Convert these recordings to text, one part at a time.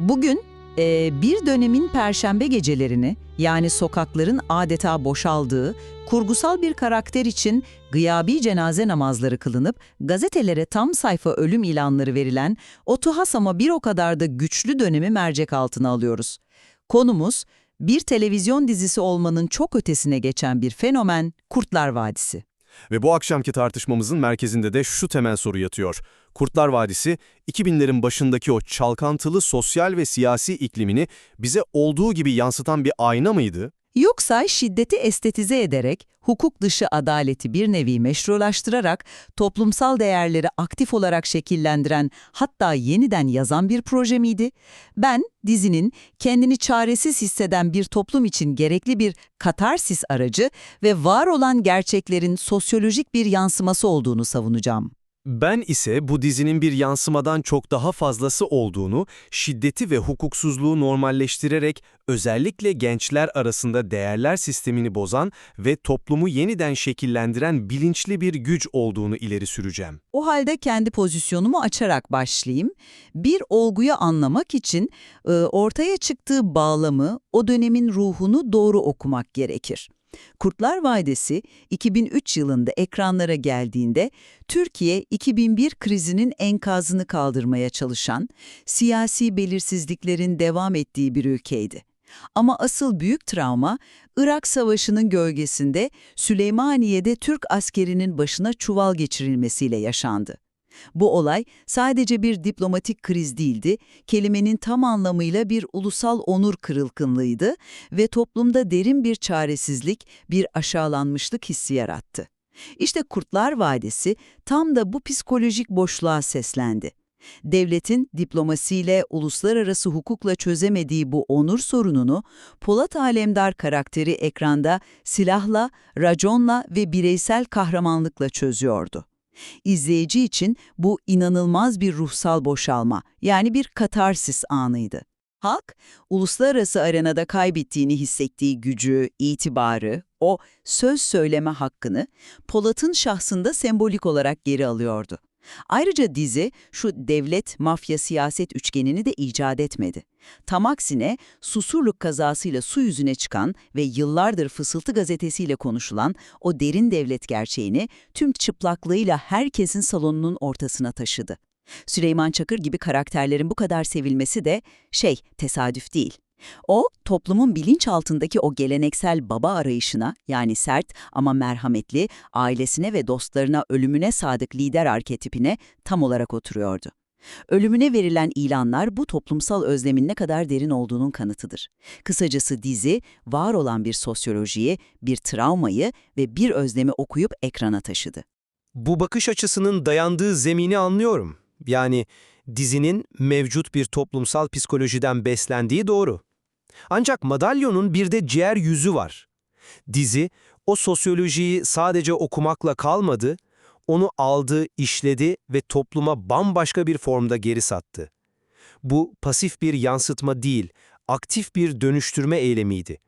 Bugün e, bir dönemin perşembe gecelerini yani sokakların adeta boşaldığı, kurgusal bir karakter için gıyabi cenaze namazları kılınıp gazetelere tam sayfa ölüm ilanları verilen o tuhaf ama bir o kadar da güçlü dönemi mercek altına alıyoruz. Konumuz bir televizyon dizisi olmanın çok ötesine geçen bir fenomen Kurtlar Vadisi. Ve bu akşamki tartışmamızın merkezinde de şu temel soru yatıyor. Kurtlar Vadisi, 2000'lerin başındaki o çalkantılı sosyal ve siyasi iklimini bize olduğu gibi yansıtan bir ayna mıydı? Yoksa şiddeti estetize ederek, hukuk dışı adaleti bir nevi meşrulaştırarak, toplumsal değerleri aktif olarak şekillendiren, hatta yeniden yazan bir proje miydi? Ben, dizinin kendini çaresiz hisseden bir toplum için gerekli bir katarsis aracı ve var olan gerçeklerin sosyolojik bir yansıması olduğunu savunacağım. Ben ise bu dizinin bir yansımadan çok daha fazlası olduğunu, şiddeti ve hukuksuzluğu normalleştirerek özellikle gençler arasında değerler sistemini bozan ve toplumu yeniden şekillendiren bilinçli bir güç olduğunu ileri süreceğim. O halde kendi pozisyonumu açarak başlayayım. Bir olguyu anlamak için e, ortaya çıktığı bağlamı, o dönemin ruhunu doğru okumak gerekir. Kurtlar Vadisi 2003 yılında ekranlara geldiğinde Türkiye 2001 krizinin enkazını kaldırmaya çalışan, siyasi belirsizliklerin devam ettiği bir ülkeydi. Ama asıl büyük travma Irak Savaşı'nın gölgesinde Süleymaniye'de Türk askerinin başına çuval geçirilmesiyle yaşandı. Bu olay sadece bir diplomatik kriz değildi, kelimenin tam anlamıyla bir ulusal onur kırılkınlığıydı ve toplumda derin bir çaresizlik, bir aşağılanmışlık hissi yarattı. İşte Kurtlar Vadisi tam da bu psikolojik boşluğa seslendi. Devletin diplomasiyle, uluslararası hukukla çözemediği bu onur sorununu Polat Alemdar karakteri ekranda silahla, raconla ve bireysel kahramanlıkla çözüyordu. İzleyici için bu inanılmaz bir ruhsal boşalma, yani bir katarsis anıydı. Halk, uluslararası arenada kaybettiğini hissettiği gücü, itibarı, o söz söyleme hakkını Polat'ın şahsında sembolik olarak geri alıyordu. Ayrıca dizi şu devlet, mafya, siyaset üçgenini de icat etmedi. Tam aksine Susurluk kazasıyla su yüzüne çıkan ve yıllardır Fısıltı gazetesiyle konuşulan o derin devlet gerçeğini tüm çıplaklığıyla herkesin salonunun ortasına taşıdı. Süleyman Çakır gibi karakterlerin bu kadar sevilmesi de şey, tesadüf değil. O, toplumun bilinç altındaki o geleneksel baba arayışına, yani sert ama merhametli, ailesine ve dostlarına ölümüne sadık lider arketipine tam olarak oturuyordu. Ölümüne verilen ilanlar bu toplumsal özlemin ne kadar derin olduğunun kanıtıdır. Kısacası dizi, var olan bir sosyolojiyi, bir travmayı ve bir özlemi okuyup ekrana taşıdı. Bu bakış açısının dayandığı zemini anlıyorum. Yani dizinin mevcut bir toplumsal psikolojiden beslendiği doğru. Ancak madalyonun bir de ciğer yüzü var. Dizi, o sosyolojiyi sadece okumakla kalmadı, onu aldı, işledi ve topluma bambaşka bir formda geri sattı. Bu pasif bir yansıtma değil, aktif bir dönüştürme eylemiydi.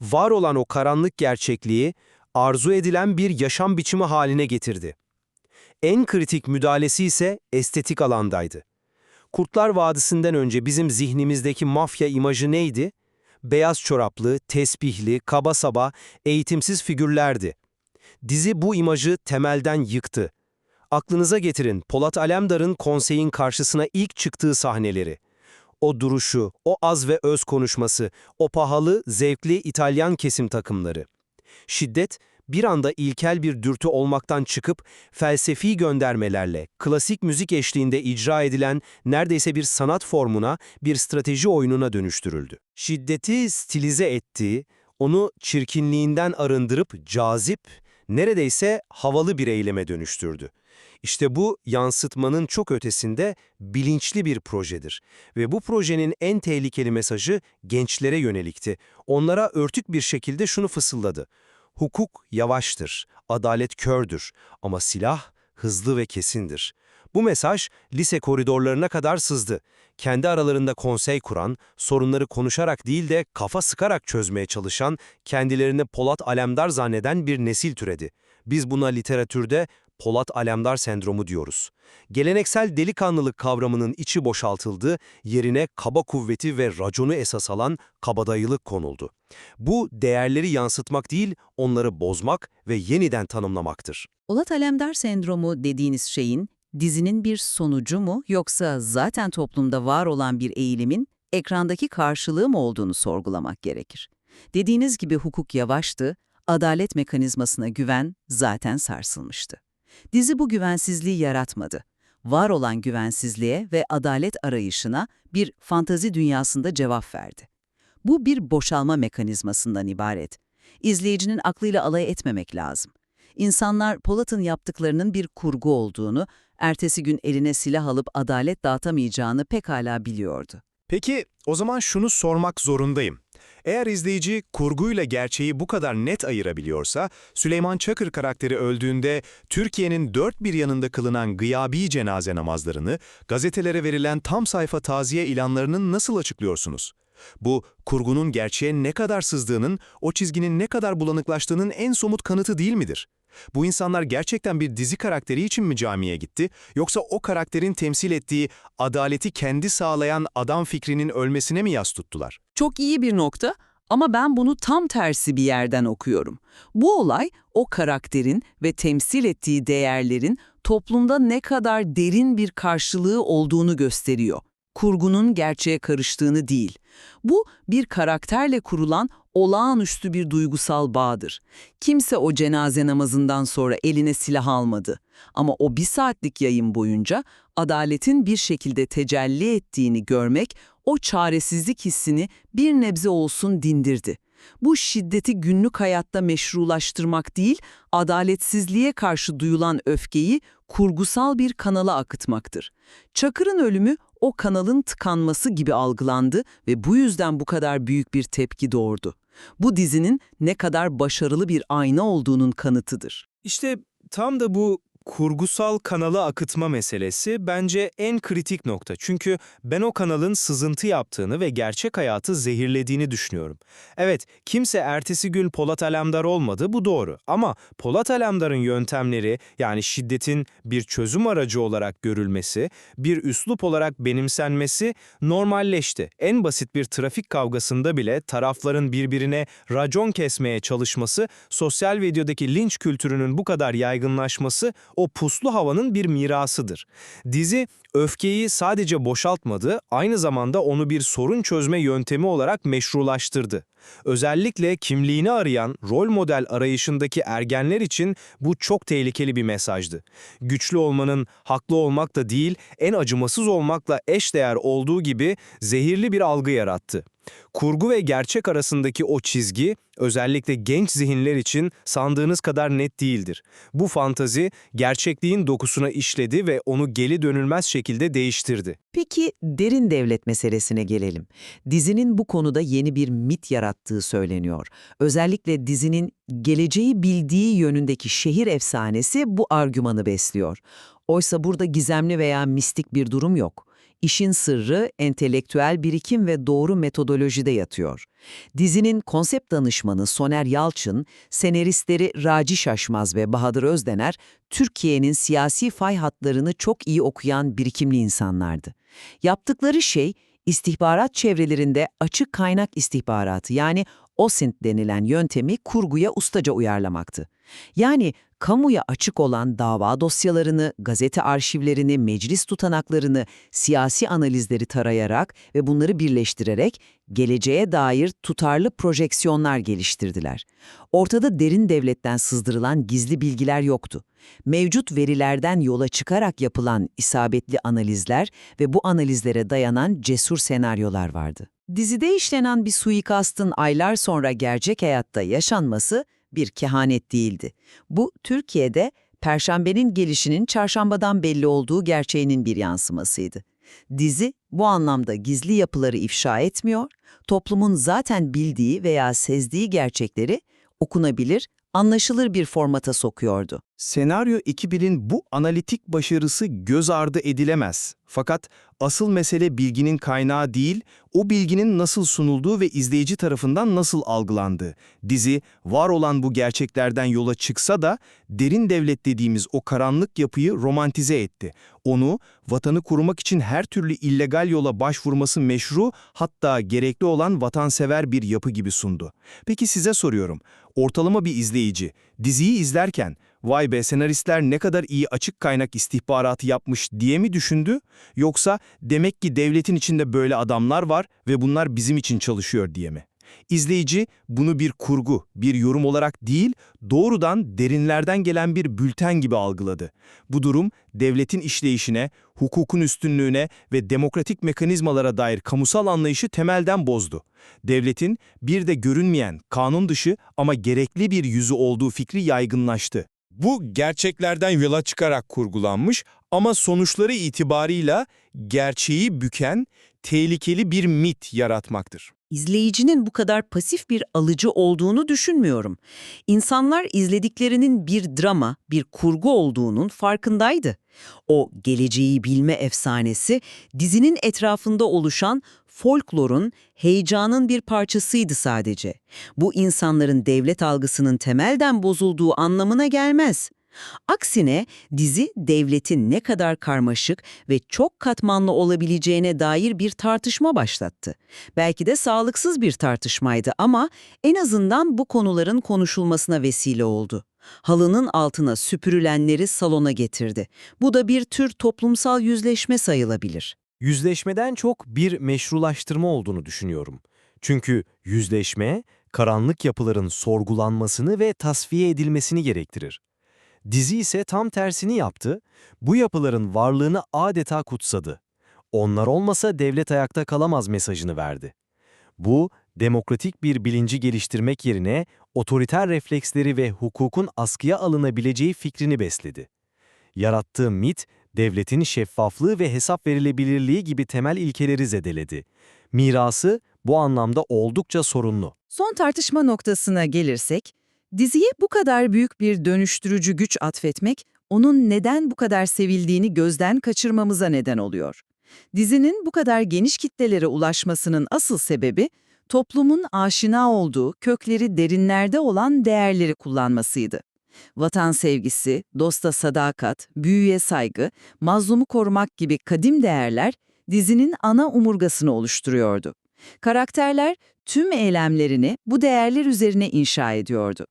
Var olan o karanlık gerçekliği, arzu edilen bir yaşam biçimi haline getirdi. En kritik müdahalesi ise estetik alandaydı. Kurtlar Vadisi'nden önce bizim zihnimizdeki mafya imajı neydi? Beyaz çoraplı, tesbihli, kaba saba, eğitimsiz figürlerdi. Dizi bu imajı temelden yıktı. Aklınıza getirin Polat Alemdar'ın konseyin karşısına ilk çıktığı sahneleri. O duruşu, o az ve öz konuşması, o pahalı, zevkli İtalyan kesim takımları. Şiddet, bir anda ilkel bir dürtü olmaktan çıkıp felsefi göndermelerle, klasik müzik eşliğinde icra edilen neredeyse bir sanat formuna, bir strateji oyununa dönüştürüldü. Şiddeti stilize ettiği, onu çirkinliğinden arındırıp cazip, neredeyse havalı bir eyleme dönüştürdü. İşte bu yansıtmanın çok ötesinde bilinçli bir projedir ve bu projenin en tehlikeli mesajı gençlere yönelikti. Onlara örtük bir şekilde şunu fısıldadı. Hukuk yavaştır, adalet kördür ama silah hızlı ve kesindir. Bu mesaj lise koridorlarına kadar sızdı. Kendi aralarında konsey kuran, sorunları konuşarak değil de kafa sıkarak çözmeye çalışan, kendilerini Polat Alemdar zanneden bir nesil türedi. Biz buna literatürde Polat Alemdar sendromu diyoruz. Geleneksel delikanlılık kavramının içi boşaltıldı, yerine kaba kuvveti ve raconu esas alan kabadayılık konuldu. Bu değerleri yansıtmak değil, onları bozmak ve yeniden tanımlamaktır. Polat Alemdar sendromu dediğiniz şeyin dizinin bir sonucu mu yoksa zaten toplumda var olan bir eğilimin ekrandaki karşılığı mı olduğunu sorgulamak gerekir. Dediğiniz gibi hukuk yavaştı, adalet mekanizmasına güven zaten sarsılmıştı. Dizi bu güvensizliği yaratmadı. Var olan güvensizliğe ve adalet arayışına bir fantazi dünyasında cevap verdi. Bu bir boşalma mekanizmasından ibaret. İzleyicinin aklıyla alay etmemek lazım. İnsanlar Polat'ın yaptıklarının bir kurgu olduğunu, ertesi gün eline silah alıp adalet dağıtamayacağını pekala biliyordu. Peki o zaman şunu sormak zorundayım. Eğer izleyici kurguyla gerçeği bu kadar net ayırabiliyorsa, Süleyman Çakır karakteri öldüğünde Türkiye'nin dört bir yanında kılınan gıyabi cenaze namazlarını, gazetelere verilen tam sayfa taziye ilanlarının nasıl açıklıyorsunuz? Bu, kurgunun gerçeğe ne kadar sızdığının, o çizginin ne kadar bulanıklaştığının en somut kanıtı değil midir? Bu insanlar gerçekten bir dizi karakteri için mi camiye gitti, yoksa o karakterin temsil ettiği adaleti kendi sağlayan adam fikrinin ölmesine mi yas tuttular? Çok iyi bir nokta ama ben bunu tam tersi bir yerden okuyorum. Bu olay o karakterin ve temsil ettiği değerlerin toplumda ne kadar derin bir karşılığı olduğunu gösteriyor. Kurgunun gerçeğe karıştığını değil. Bu bir karakterle kurulan olağanüstü bir duygusal bağdır. Kimse o cenaze namazından sonra eline silah almadı. Ama o bir saatlik yayın boyunca adaletin bir şekilde tecelli ettiğini görmek o çaresizlik hissini bir nebze olsun dindirdi. Bu şiddeti günlük hayatta meşrulaştırmak değil, adaletsizliğe karşı duyulan öfkeyi kurgusal bir kanala akıtmaktır. Çakır'ın ölümü o kanalın tıkanması gibi algılandı ve bu yüzden bu kadar büyük bir tepki doğurdu. Bu dizinin ne kadar başarılı bir ayna olduğunun kanıtıdır. İşte tam da bu kurgusal kanalı akıtma meselesi bence en kritik nokta. Çünkü ben o kanalın sızıntı yaptığını ve gerçek hayatı zehirlediğini düşünüyorum. Evet, kimse ertesi gün Polat Alemdar olmadı, bu doğru. Ama Polat Alemdar'ın yöntemleri, yani şiddetin bir çözüm aracı olarak görülmesi, bir üslup olarak benimsenmesi normalleşti. En basit bir trafik kavgasında bile tarafların birbirine racon kesmeye çalışması, sosyal medyadaki linç kültürünün bu kadar yaygınlaşması o puslu havanın bir mirasıdır. Dizi öfkeyi sadece boşaltmadı, aynı zamanda onu bir sorun çözme yöntemi olarak meşrulaştırdı. Özellikle kimliğini arayan rol model arayışındaki ergenler için bu çok tehlikeli bir mesajdı. Güçlü olmanın haklı olmakla değil, en acımasız olmakla eşdeğer olduğu gibi zehirli bir algı yarattı. Kurgu ve gerçek arasındaki o çizgi, özellikle genç zihinler için sandığınız kadar net değildir. Bu fantazi, gerçekliğin dokusuna işledi ve onu geri dönülmez şekilde değiştirdi. Peki derin devlet meselesine gelelim. Dizinin bu konuda yeni bir mit yarattığı söyleniyor. Özellikle dizinin geleceği bildiği yönündeki şehir efsanesi bu argümanı besliyor. Oysa burada gizemli veya mistik bir durum yok. İşin sırrı entelektüel birikim ve doğru metodolojide yatıyor. Dizinin konsept danışmanı Soner Yalçın, senaristleri Raci Şaşmaz ve Bahadır Özdener, Türkiye'nin siyasi fay hatlarını çok iyi okuyan birikimli insanlardı. Yaptıkları şey, istihbarat çevrelerinde açık kaynak istihbaratı yani OSINT denilen yöntemi kurguya ustaca uyarlamaktı. Yani kamuya açık olan dava dosyalarını, gazete arşivlerini, meclis tutanaklarını, siyasi analizleri tarayarak ve bunları birleştirerek geleceğe dair tutarlı projeksiyonlar geliştirdiler. Ortada derin devletten sızdırılan gizli bilgiler yoktu. Mevcut verilerden yola çıkarak yapılan isabetli analizler ve bu analizlere dayanan cesur senaryolar vardı. Dizide işlenen bir suikastın aylar sonra gerçek hayatta yaşanması bir kehanet değildi. Bu, Türkiye'de Perşembenin gelişinin çarşambadan belli olduğu gerçeğinin bir yansımasıydı. Dizi bu anlamda gizli yapıları ifşa etmiyor, toplumun zaten bildiği veya sezdiği gerçekleri okunabilir, anlaşılır bir formata sokuyordu. Senaryo ekibinin bu analitik başarısı göz ardı edilemez. Fakat asıl mesele bilginin kaynağı değil, o bilginin nasıl sunulduğu ve izleyici tarafından nasıl algılandığı. Dizi, var olan bu gerçeklerden yola çıksa da derin devlet dediğimiz o karanlık yapıyı romantize etti. Onu, vatanı korumak için her türlü illegal yola başvurması meşru, hatta gerekli olan vatansever bir yapı gibi sundu. Peki size soruyorum, ortalama bir izleyici, diziyi izlerken, vay be senaristler ne kadar iyi açık kaynak istihbaratı yapmış diye mi düşündü? Yoksa demek ki devletin içinde böyle adamlar var ve bunlar bizim için çalışıyor diye mi? İzleyici bunu bir kurgu, bir yorum olarak değil, doğrudan derinlerden gelen bir bülten gibi algıladı. Bu durum devletin işleyişine, hukukun üstünlüğüne ve demokratik mekanizmalara dair kamusal anlayışı temelden bozdu. Devletin bir de görünmeyen, kanun dışı ama gerekli bir yüzü olduğu fikri yaygınlaştı. Bu gerçeklerden yola çıkarak kurgulanmış ama sonuçları itibarıyla gerçeği büken, tehlikeli bir mit yaratmaktır. İzleyicinin bu kadar pasif bir alıcı olduğunu düşünmüyorum. İnsanlar izlediklerinin bir drama, bir kurgu olduğunun farkındaydı. O geleceği bilme efsanesi dizinin etrafında oluşan folklorun, heyecanın bir parçasıydı sadece. Bu insanların devlet algısının temelden bozulduğu anlamına gelmez. Aksine dizi devletin ne kadar karmaşık ve çok katmanlı olabileceğine dair bir tartışma başlattı. Belki de sağlıksız bir tartışmaydı ama en azından bu konuların konuşulmasına vesile oldu. Halının altına süpürülenleri salona getirdi. Bu da bir tür toplumsal yüzleşme sayılabilir. Yüzleşmeden çok bir meşrulaştırma olduğunu düşünüyorum. Çünkü yüzleşme, karanlık yapıların sorgulanmasını ve tasfiye edilmesini gerektirir. Dizi ise tam tersini yaptı, bu yapıların varlığını adeta kutsadı. Onlar olmasa devlet ayakta kalamaz mesajını verdi. Bu, demokratik bir bilinci geliştirmek yerine otoriter refleksleri ve hukukun askıya alınabileceği fikrini besledi. Yarattığı mit, devletin şeffaflığı ve hesap verilebilirliği gibi temel ilkeleri zedeledi. Mirası bu anlamda oldukça sorunlu. Son tartışma noktasına gelirsek, diziye bu kadar büyük bir dönüştürücü güç atfetmek, onun neden bu kadar sevildiğini gözden kaçırmamıza neden oluyor. Dizinin bu kadar geniş kitlelere ulaşmasının asıl sebebi, toplumun aşina olduğu, kökleri derinlerde olan değerleri kullanmasıydı. Vatan sevgisi, dosta sadakat, büyüye saygı, mazlumu korumak gibi kadim değerler dizinin ana omurgasını oluşturuyordu. Karakterler tüm eylemlerini bu değerler üzerine inşa ediyordu.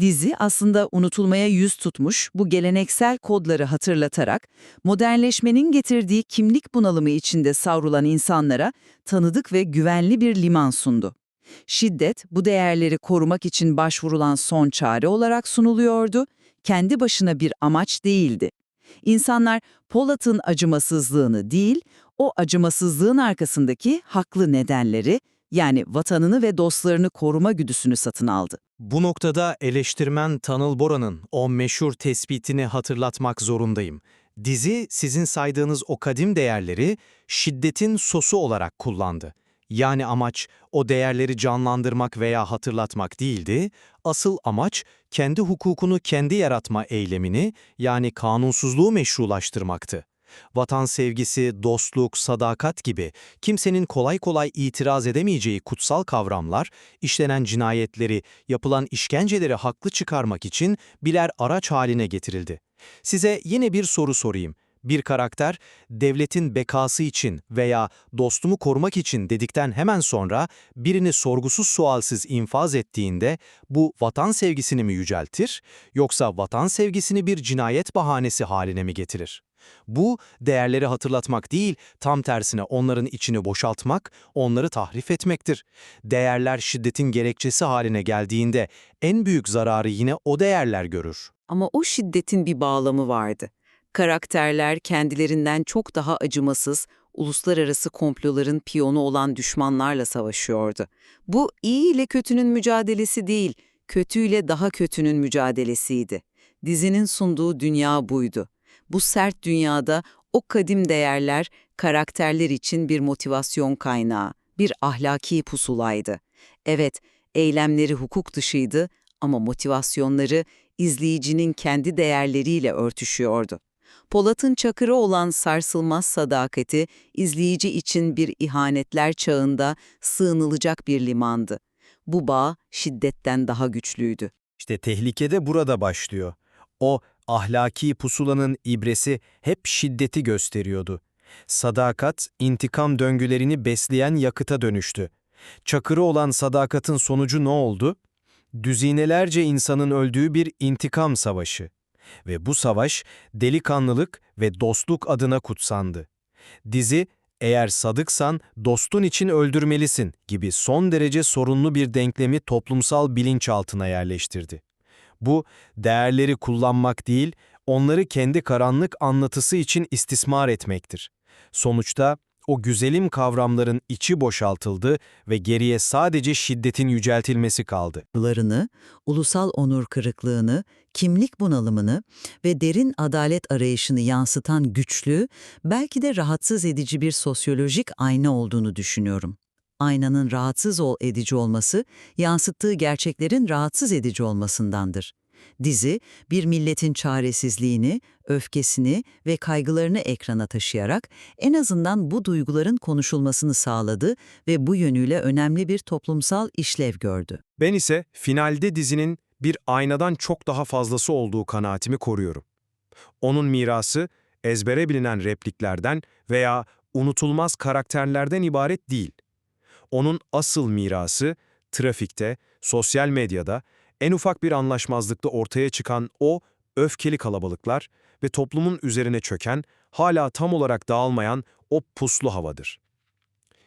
Dizi aslında unutulmaya yüz tutmuş bu geleneksel kodları hatırlatarak modernleşmenin getirdiği kimlik bunalımı içinde savrulan insanlara tanıdık ve güvenli bir liman sundu. Şiddet bu değerleri korumak için başvurulan son çare olarak sunuluyordu, kendi başına bir amaç değildi. İnsanlar Polat'ın acımasızlığını değil, o acımasızlığın arkasındaki haklı nedenleri, yani vatanını ve dostlarını koruma güdüsünü satın aldı. Bu noktada eleştirmen Tanıl Bora'nın o meşhur tespitini hatırlatmak zorundayım. Dizi sizin saydığınız o kadim değerleri şiddetin sosu olarak kullandı. Yani amaç o değerleri canlandırmak veya hatırlatmak değildi, asıl amaç kendi hukukunu kendi yaratma eylemini yani kanunsuzluğu meşrulaştırmaktı. Vatan sevgisi, dostluk, sadakat gibi kimsenin kolay kolay itiraz edemeyeceği kutsal kavramlar, işlenen cinayetleri, yapılan işkenceleri haklı çıkarmak için birer araç haline getirildi. Size yine bir soru sorayım. Bir karakter, devletin bekası için veya dostumu korumak için dedikten hemen sonra birini sorgusuz sualsiz infaz ettiğinde bu vatan sevgisini mi yüceltir, yoksa vatan sevgisini bir cinayet bahanesi haline mi getirir? Bu, değerleri hatırlatmak değil, tam tersine onların içini boşaltmak, onları tahrif etmektir. Değerler şiddetin gerekçesi haline geldiğinde en büyük zararı yine o değerler görür. Ama o şiddetin bir bağlamı vardı. Karakterler kendilerinden çok daha acımasız, uluslararası komploların piyonu olan düşmanlarla savaşıyordu. Bu iyi ile kötünün mücadelesi değil, kötüyle daha kötünün mücadelesiydi. Dizinin sunduğu dünya buydu. Bu sert dünyada o kadim değerler karakterler için bir motivasyon kaynağı, bir ahlaki pusulaydı. Evet, eylemleri hukuk dışıydı ama motivasyonları izleyicinin kendi değerleriyle örtüşüyordu. Polat'ın çakırı olan sarsılmaz sadakati, izleyici için bir ihanetler çağında sığınılacak bir limandı. Bu bağ şiddetten daha güçlüydü. İşte tehlike de burada başlıyor. O ahlaki pusulanın ibresi hep şiddeti gösteriyordu. Sadakat, intikam döngülerini besleyen yakıta dönüştü. Çakırı olan sadakatin sonucu ne oldu? Düzinelerce insanın öldüğü bir intikam savaşı. Ve bu savaş delikanlılık ve dostluk adına kutsandı. Dizi, eğer sadıksan dostun için öldürmelisin gibi son derece sorunlu bir denklemi toplumsal bilinçaltına yerleştirdi. Bu, değerleri kullanmak değil, onları kendi karanlık anlatısı için istismar etmektir. Sonuçta o güzelim kavramların içi boşaltıldı ve geriye sadece şiddetin yüceltilmesi kaldı. duygularını, ulusal onur kırıklığını, kimlik bunalımını ve derin adalet arayışını yansıtan güçlü, belki de rahatsız edici bir sosyolojik ayna olduğunu düşünüyorum. Aynanın rahatsız ol edici olması, yansıttığı gerçeklerin rahatsız edici olmasındandır. Dizi, bir milletin çaresizliğini, öfkesini ve kaygılarını ekrana taşıyarak en azından bu duyguların konuşulmasını sağladı ve bu yönüyle önemli bir toplumsal işlev gördü. Ben ise finalde dizinin bir aynadan çok daha fazlası olduğu kanaatimi koruyorum. Onun mirası ezbere bilinen repliklerden veya unutulmaz karakterlerden ibaret değil. Onun asıl mirası trafikte, sosyal medyada, en ufak bir anlaşmazlıkta ortaya çıkan o öfkeli kalabalıklar ve toplumun üzerine çöken, hala tam olarak dağılmayan o puslu havadır.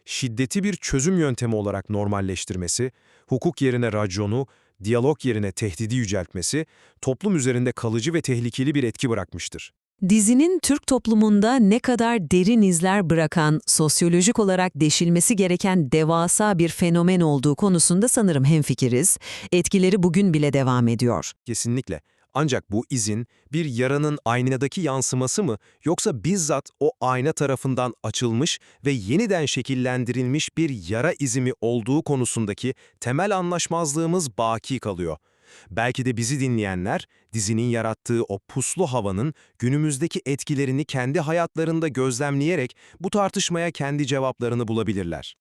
Şiddeti bir çözüm yöntemi olarak normalleştirmesi, hukuk yerine raconu, diyalog yerine tehdidi yüceltmesi, toplum üzerinde kalıcı ve tehlikeli bir etki bırakmıştır. Dizinin Türk toplumunda ne kadar derin izler bırakan, sosyolojik olarak deşilmesi gereken devasa bir fenomen olduğu konusunda sanırım hemfikiriz. Etkileri bugün bile devam ediyor. Kesinlikle. Ancak bu izin bir yaranın aynadaki yansıması mı yoksa bizzat o ayna tarafından açılmış ve yeniden şekillendirilmiş bir yara izi mi olduğu konusundaki temel anlaşmazlığımız baki kalıyor. Belki de bizi dinleyenler dizinin yarattığı o puslu havanın günümüzdeki etkilerini kendi hayatlarında gözlemleyerek bu tartışmaya kendi cevaplarını bulabilirler.